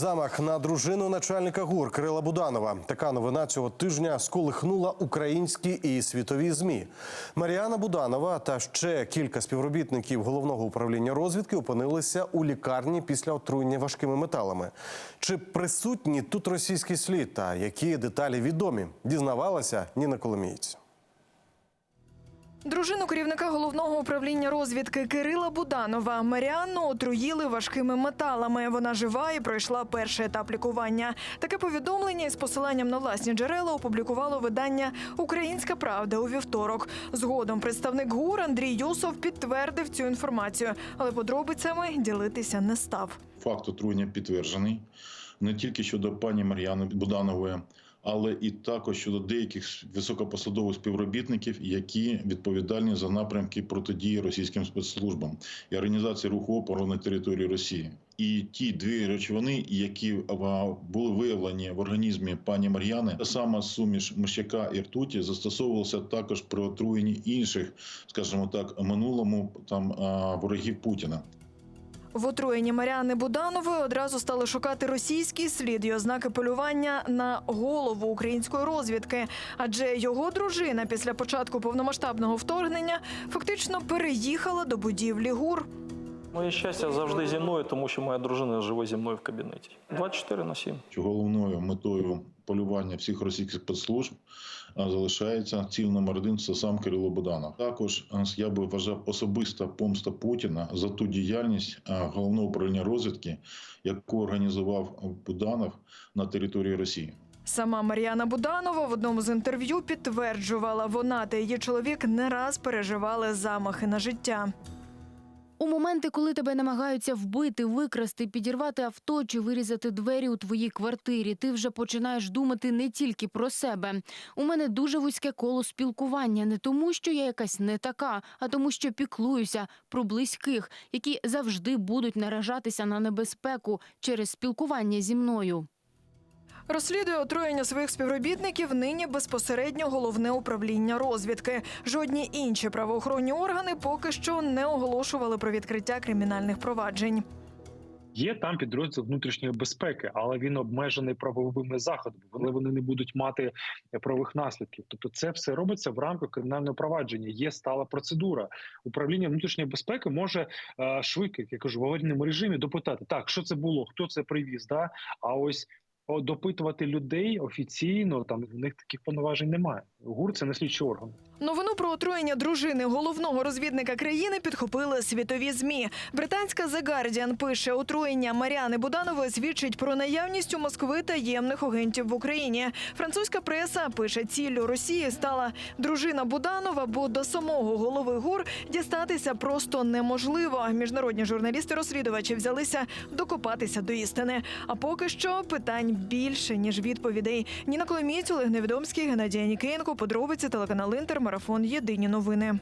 Замах на дружину начальника ГУР Кирила Буданова. Така новина цього тижня сколихнула українські і світові змі. Маріана Буданова та ще кілька співробітників головного управління розвідки опинилися у лікарні після отруєння важкими металами. Чи присутні тут російський слід та які деталі відомі? Дізнавалася Ніна Коломієць. Дружину керівника головного управління розвідки Кирила Буданова Маріанну отруїли важкими металами. Вона жива і пройшла перший етап лікування. Таке повідомлення із посиланням на власні джерела опублікувало видання Українська Правда у вівторок. Згодом представник ГУР Андрій Юсов підтвердив цю інформацію, але подробицями ділитися не став. Факт отруєння підтверджений не тільки щодо пані Мар'яни Буданової, але і також щодо деяких високопосадових співробітників, які відповідальні за напрямки протидії російським спецслужбам і організації руху опору на території Росії. І ті дві речовини, які були виявлені в організмі пані Мар'яни, та сама суміш мишяка і ртуті застосовувалася також при отруєнні інших, скажімо так, минулому там ворогів Путіна. В отруєнні Маріани Буданової одразу стали шукати російський слід і ознаки полювання на голову української розвідки. Адже його дружина після початку повномасштабного вторгнення фактично переїхала до будівлі ГУР. Моє щастя завжди зі мною, тому що моя дружина живе зі мною в кабінеті. 24 на 7. що головною метою полювання всіх російських спецслужб залишається ціль номер один це сам Кирило Буданов. Також я би вважав особиста помста Путіна за ту діяльність головного управління розвідки, яку організував Буданов на території Росії. Сама Мар'яна Буданова в одному з інтерв'ю підтверджувала, вона та її чоловік не раз переживали замахи на життя. У моменти, коли тебе намагаються вбити, викрасти, підірвати авто чи вирізати двері у твоїй квартирі, ти вже починаєш думати не тільки про себе. У мене дуже вузьке коло спілкування, не тому, що я якась не така, а тому, що піклуюся про близьких, які завжди будуть наражатися на небезпеку через спілкування зі мною. Розслідує отруєння своїх співробітників нині безпосередньо головне управління розвідки. Жодні інші правоохоронні органи поки що не оголошували про відкриття кримінальних проваджень. Є там підрозділ внутрішньої безпеки, але він обмежений правовими заходами. Вони вони не будуть мати правових наслідків. Тобто, це все робиться в рамках кримінального провадження. Є стала процедура. Управління внутрішньої безпеки може е, швидко, як я кажу, в аварійному режимі допитати так, що це було, хто це привіз. Да? А ось допитувати людей офіційно там в них таких повноважень немає. ГУР це не слідчий орган. Новину про отруєння дружини головного розвідника країни підхопили світові змі. Британська The Guardian пише, отруєння Маріани Буданової свідчить про наявність у Москви таємних агентів в Україні. Французька преса пише, ціллю Росії стала дружина Буданова, бо до самого голови ГУР дістатися просто неможливо. Міжнародні журналісти-розслідувачі взялися докопатися до істини. А поки що питань більше ніж відповідей. Ніна Коломієць, Олег Невідомський, Геннадій Нікієнко. Подробиці телеканал Інтер. Марафон. Єдині новини.